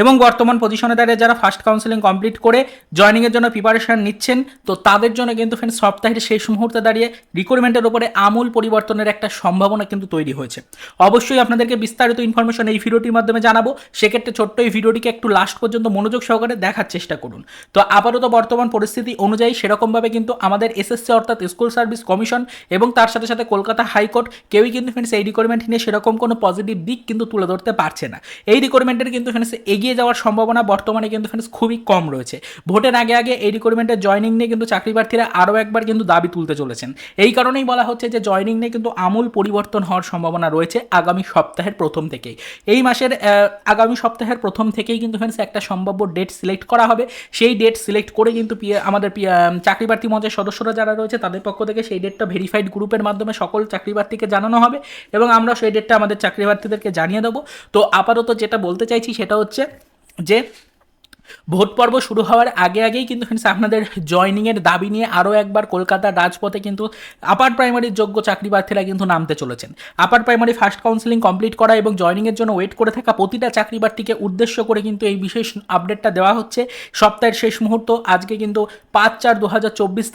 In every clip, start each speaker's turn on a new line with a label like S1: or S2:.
S1: এবং বর্তমান পজিশনে দাঁড়িয়ে যারা ফার্স্ট কাউন্সিলিং কমপ্লিট করে জয়নিংয়ের জন্য প্রিপারেশন নিচ্ছেন, তো তাদের জন্য কিন্তু ফ্রেন্ডস সপ্তাহের শেষ মুহূর্তে দাঁড়িয়ে রিক্রুটমেন্টের উপরে আমূল পরিবর্তনের একটা সম্ভাবনা কিন্তু তৈরি হয়েছে। অবশ্যই আপনাদেরকে বিস্তারিত ইনফরমেশন এই ভিডিওটির মাধ্যমে জানাব। সেক্ষেত্রে ছোট্ট এই ভিডিওটিকে একটু লাস্ট পর্যন্ত মনোযোগ সহকারে দেখার চেষ্টা করুন। তো আপাতত বর্তমান পরিস্থিতি অনুযায়ী সেরকমভাবে কিন্তু আমাদের এসএসসি অর্থাৎ স্কুল সার্ভিস কমিশন এবং তার সাথে সাথে কলকাতা হাইকোর্ট কেউই কিন্তু ফ্রেন্ডস এই রিকোয়ারমেন্ট নিয়ে সেরকম কোনো পজিটিভ দিক কিন্তু তুলে ধরতে পারছে না। এই রিকোয়ারমেন্টের কিন্তু ফ্রেন্ডস এগিয়ে যাওয়ার সম্ভাবনা বর্তমানে কিন্তু ফ্রেন্ডস খুবই কম রয়েছে। ভোটের আগে আগে এই রিকোয়ারমেন্টের জয়নিং নিয়ে কিন্তু চাকরি প্রার্থীরা আরও একবার কিন্তু দাবি তুলতে চলেছেন। এই কারণেই বলা হচ্ছে যে জয়নিং নিয়ে কিন্তু আমূল পরিবর্তন হওয়ার সম্ভাবনা রয়েছে আগামী সপ্তাহের প্রথম থেকেই। এই মাসের আগামী সপ্তাহের প্রথম থেকেই কিন্তু ফ্রেন্ডস একটা সম্ভাব্য ডেট সিলেক্ট করা হবে। সেই ডেট সিলেক্ট করে কিন্তু আমাদের চাকরি প্রার্থী মঞ্চের সদস্যরা যারা রয়েছে তাদের পক্ষ থেকে সেই ডেটটা ভেরিফাইড গ্রুপের মাধ্যমে সকল চাকরি প্রার্থীকে জানানো হবে এবং আমরা সেই ডেটটা আমাদের চাকরি প্রার্থীদেরকে জানিয়ে দেবো। তো আপাতত যেটা বলতে চাইছি সেটা হচ্ছে যে ভোট পর্ব শুরু হওয়ার আগে আগেই কিন্তু ফ্রেন্ডস আপনাদের জয়নিংয়ের দাবি নিয়ে আরও একবার কলকাতার রাজপথে কিন্তু আপার প্রাইমারির যোগ্য চাকরি প্রার্থীরা কিন্তু নামতে চলেছেন। Upper primary first counselling complete করা এবং জয়নিংয়ের জন্য ওয়েট করে থাকা প্রতিটা চাকরি প্রার্থীকে উদ্দেশ্য করে কিন্তু এই বিশেষ আপডেটটা দেওয়া হচ্ছে। সপ্তাহের শেষ মুহূর্ত, আজকে কিন্তু পাঁচ চার দু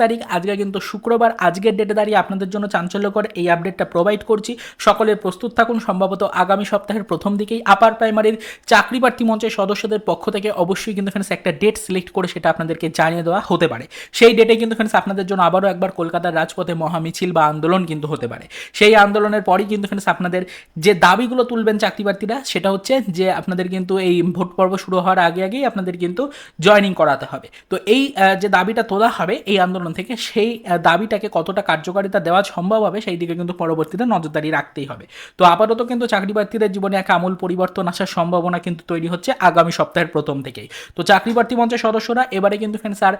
S1: তারিখ, আজকে কিন্তু শুক্রবার, আজকের ডেটে দাঁড়িয়ে আপনাদের জন্য চাঞ্চল্যকর এই আপডেটটা প্রোভাইড করছি। সকলে প্রস্তুত থাকুন, সম্ভবত আগামী সপ্তাহের প্রথম দিকেই আপার প্রাইমারির চাকরি প্রার্থী মঞ্চের সদস্যদের পক্ষ থেকে অবশ্যই কিন্তু ফ্রেন্ডস একটা ডেট সিলেক্ট করে সেটা আপনাদেরকে জানিয়ে দেওয়া হতে পারে। সেই ডেটে কিন্তু ফ্রেন্ডস আপনাদের জন্য আবারও একবার কলকাতার রাজপথে মহামিছিল বা আন্দোলন কিন্তু হতে পারে। সেই আন্দোলনের পরই কিন্তু ফ্রেন্ডস আপনাদের যে দাবিগুলো তুলবেন চাকরি প্রার্থীরা সেটা হচ্ছে যে আপনাদের কিন্তু এই ভোট পর্ব শুরু হওয়ার আগে আগেই আপনাদের কিন্তু জয়নিং করাতে হবে। তো এই যে দাবিটা তোলা হবে এই আন্দোলন থেকে, সেই দাবিটাকে কতটা কার্যকারিতা দেওয়া সম্ভব হবে সেই দিকে কিন্তু পরবর্তীতে নজরদারি রাখতেই হবে। তো আপাতত কিন্তু চাকরি প্রার্থীদের জীবনে এক আমূল পরিবর্তন আসার সম্ভাবনা কিন্তু তৈরি হচ্ছে আগামী সপ্তাহের প্রথম থেকেই। তো চাকরি প্রার্থী মঞ্চের সদস্যরা, এবারে কিন্তু ফ্রেন্ডস আর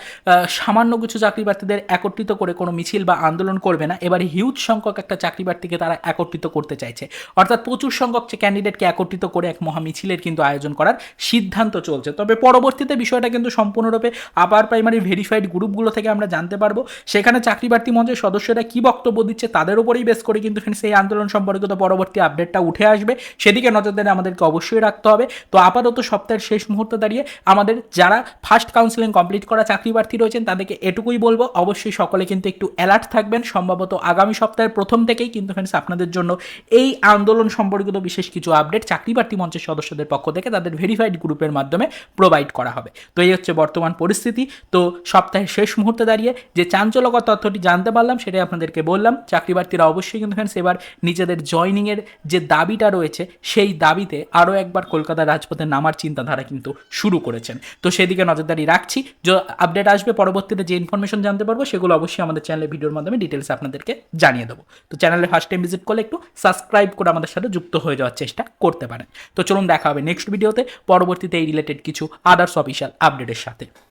S1: সামান্য কিছু চাকরি প্রার্থীদের একত্রিত করে কোনো মিছিল বা আন্দোলন করবে না। এবারে হিউজ সংখ্যক একটা চাকরি প্রার্থীকে তারা একত্রিত করতে চাইছে। অর্থাৎ প্রচুর সংখ্যক ক্যান্ডিডেটকে একত্রিত করে এক মহা মিছিলের কিন্তু আয়োজন করার সিদ্ধান্ত চলছে। তবে পরবর্তীতে বিষয়টা কিন্তু সম্পূর্ণরূপে আপার প্রাইমারি ভেরিফাইড গ্রুপগুলো থেকে আমরা জানতে পারব। সেখানে চাকরি প্রার্থী মঞ্চের সদস্যরা কি বক্তব্য দিচ্ছে তাদের উপরেই বেশ করে কিন্তু ফ্রেন্ডস এই আন্দোলন সম্পর্কিত পরবর্তী আপডেটটা উঠে আসবে। সেদিকে নজরদারি আমাদেরকে অবশ্যই রাখতে হবে। তো আপাতত সপ্তাহের শেষ মুহূর্তে দাঁড়িয়ে আমাদের যারা ফার্স্ট কাউন্সিলিং কমপ্লিট করা চাকরি প্রার্থী রয়েছেন, তাদেরকে এটুকুই বলব, অবশ্যই সকলে কিন্তু একটু অ্যালার্ট থাকবেন। সম্ভবত আগামী সপ্তাহের প্রথম থেকেই কিন্তু ফ্রেন্ডস আপনাদের জন্য এই আন্দোলন সম্পর্কিত বিশেষ কিছু আপডেট চাকরি প্রার্থী মঞ্চের সদস্যদের পক্ষ থেকে তাদের ভেরিফাইড গ্রুপের মাধ্যমে প্রোভাইড করা হবে। তো এই হচ্ছে বর্তমান পরিস্থিতি। তো সপ্তাহের শেষ মুহূর্তে দাঁড়িয়ে যে চাঞ্চল্যকর তথ্যটি জানতে পারলাম, সেটাই আপনাদেরকে বললাম। চাকরি প্রার্থীরা অবশ্যই কিন্তু ফ্রেন্ডস এবার নিজেদের জয়নিংয়ের যে দাবিটা রয়েছে, সেই দাবিতে আরও একবার কলকাতা রাজপথে নামার চিন্তাধারা কিন্তু শুরু করেছেন তো সেদিকে নজরদারি রাখছি। যে আপডেট আসবে, পরবর্তীতে যে ইনফরমেশন জানতে পারব, সেগুলো অবশ্যই আমাদের চ্যানেলে ভিডিওর মাধ্যমে ডিটেলস আপনাদেরকে জানিয়ে দেবো। তো চ্যানেলে ফার্স্ট টাইম ভিজিট করলে একটু সাবস্ক্রাইব করে আমাদের সাথে যুক্ত হয়ে যাওয়ার চেষ্টা করতে পারেন। তো চলুন দেখা হবে নেক্সট ভিডিওতে পরবর্তীতে এই রিলেটেড কিছু আদার্স অফিসিয়াল আপডেটের সাথে।